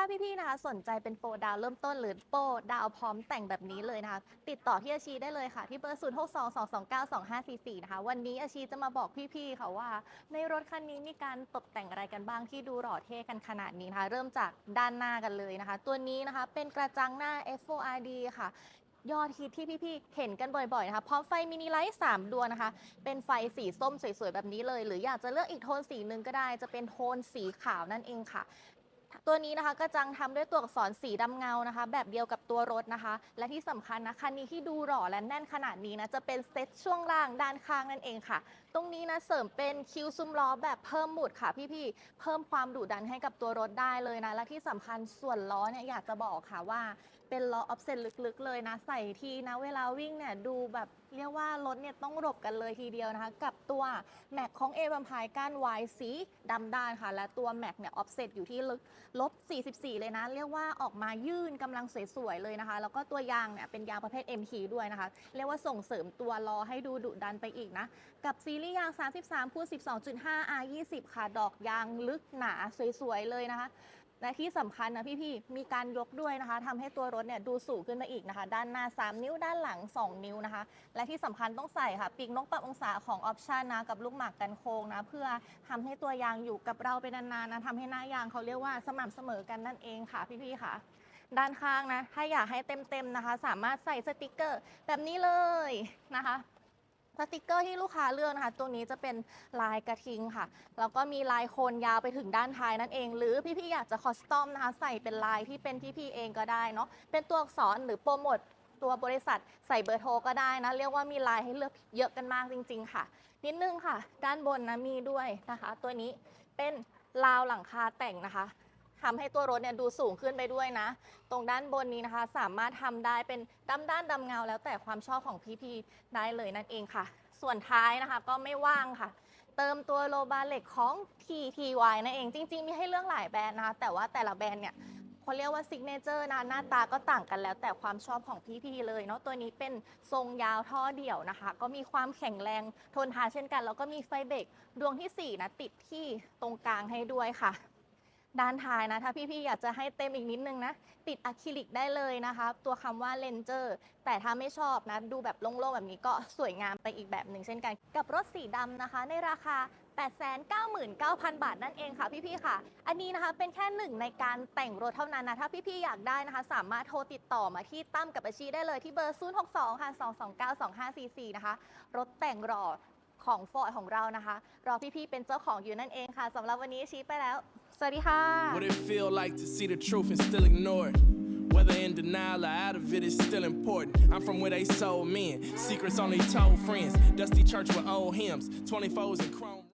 ถ้าพี่ๆนะคะสนใจเป็นโปรดาวเริ่มต้นหรือโปรดาวพร้อมแต่งแบบนี้เลยนะคะ ติดต่อที่อาชีได้เลยค่ะ ที่เบอร์ 0 6 2 2 2 9 2 5 4 4 นะคะ วันนี้อาชีจะมาบอกพี่ๆค่ะว่า ในรถคันนี้มีการตกแต่งอะไรกันบ้างที่ดูหล่อเท่กันขนาดนี้นะคะ เริ่มจากด้านหน้ากันเลยนะคะ ตัวนี้นะคะเป็นกระจังหน้า F4RD ค่ะยอดฮิตที่พี่ๆ เห็นกันบ่อยๆ นะคะ พร้อมไฟมินิไลท์3ดวงนะคะ เป็นไฟสีส้มสวยๆ แบบนี้เลย หรืออยากจะเลือกอีกโทนสีหนึ่งก็ได้ จะเป็นโทนสีขาวนั่นเองค่ะ ตัวนี้นะคะกระจังทำด้วยตัวอักษรสีดำเงานะคะ แบบเดียวกับตัวรถนะคะ และที่สำคัญนะคันนี้ที่ดูหล่อและแน่นขนาดนี้นะจะเป็นเซตช่วงล่างด้านข้างนั่นเองค่ะ ตรงนี้นะเสริมเป็นคิ้วซุ้มล้อแบบเพิ่มหมุดค่ะพี่ๆเพิ่มความดุดันให้กับตัวรถได้เลยนะและที่สำคัญส่วนล้อเนี่ยอยากจะบอกค่ะว่าเป็นล้อออฟเซนลึกๆเลยนะใส่ทีนะเวลาวิ่งเนี่ยดูแบบเรียกว่ารถเนี่ยต้องหลบกันเลยทีเดียวนะคะ กับตัวแม็กของเอวัมพายก้านวายสีดำด้านค่ะ และตัวแม็กเนี่ยออฟเซ็ตอยู่ที่ลึกลบ 44 เลยนะ เรียกว่าออกมายื่นกำลังสวยๆเลยนะคะ แล้วก็ตัวยางเนี่ยเป็นยางประเภท MT ด้วยนะคะ เรียกว่าส่งเสริมตัวล้อให้ดูดุดันไปอีกนะ กับซีรีส์ยาง 33คูณ12.5 R 20 ค่ะ ดอกยางลึกหนาสวยๆเลยนะคะ และที่สำคัญนะพี่ๆ มีการยกด้วยนะคะทำให้ตัวรถเนี่ยดูสูงขึ้นมาอีกนะคะ ด้านหน้า 3 นิ้วด้านหลัง 2 นิ้วนะคะ และที่สำคัญต้องใส่ค่ะปีกนกปรับองศาของออปชันนะกับลูกหมากกันโค้งนะ เพื่อทำให้ตัวยางอยู่กับเราไปนานๆนะทำให้หน้ายางเขาเรียกว่าสม่ำเสมอกันนั่นเองค่ะพี่ๆค่ะ ด้านข้างนะ ถ้าอยากให้เต็มๆนะคะ สามารถใส่สติกเกอร์ แบบนี้เลยนะคะ สติกเกอร์ที่ลูกค้าเลือกนะคะ ตัวนี้จะเป็นลายกระทิงค่ะ แล้วก็มีลายโคนยาวไปถึงด้านท้ายนั่นเอง หรือพี่ๆอยากจะคอสตอมนะคะ ใส่เป็นลายที่เป็นพี่ๆเองก็ได้เนาะ เป็นตัวอักษรหรือโปรโมทตัวบริษัทใส่เบอร์โทรก็ได้นะ เรียกว่ามีลายให้เลือกเยอะกันมากจริง ๆ ค่ะ นิดนึงค่ะ ด้านบนนะมีด้วยนะคะ ตัวนี้เป็นราวหลังคาแต่งนะคะ ทำให้ตัวรถเนี่ยดูสูงขึ้นไปด้วยนะ ตรงด้านบนนี้นะคะ สามารถทำได้เป็นดำด้านดำเงา แล้วแต่ความชอบของพี่ๆได้เลยนั่นเองค่ะ ส่วนท้ายนะคะก็ไม่ว่างค่ะ เติมตัวโลบาเหล็กของ TTY นั่นเอง จริง ๆ มีให้เลือกหลายแบรนด์นะคะ แต่ว่าแต่ละแบรนด์เนี่ยเขาเรียกว่าซิกเนเจอร์นะหน้าตาก็ต่างกันแล้วแต่ความชอบของพี่ๆเลยเนาะตัวนี้เป็นทรงยาวท่อเดี่ยวนะคะ ก็มีความแข็งแรงทนทานเช่นกัน แล้วก็มีไฟเบรกดวงทีสี่4 นะ ติดที่ตรงกลางให้ด้วยค่ะ ด้านท้ายนะ ถ้าพี่ๆอยากจะให้เต็มอีกนิดนึงนะ ติดอะคริลิกได้เลยนะคะ ตัวคำว่าเลนเจอร์แต่ถ้าไม่ชอบนะ ดูแบบโล่งๆแบบนี้ก็สวยงามไปอีกแบบหนึ่งเช่นกัน กับรถสีดำนะคะ ในราคา 899,000 บาทนั่นเองค่ะพี่ๆค่ะ อันนี้นะคะเป็นแค่หนึ่งในการแต่งรถเท่านั้นนะ ถ้าพี่ๆอยากได้นะคะ สามารถโทรติดต่อมาที่ตั้มกับอาชีได้เลยที่เบอร์ 062ค่ะ229 2544 นะคะ รถแต่งรอ ของฟอร์ดของเรานะคะ รอพี่ๆเป็นเจ้าของอยู่นั่นเองค่ะสำหรับวันนี้ชี้ไปแล้ว สวัสดีค่ะ What it feel like to see the truth and still ignore it? Whether in denial or out of it it's still important. I'm from where they sold men, secrets only told friends. Dusty church with old hymns, 24s and chrome.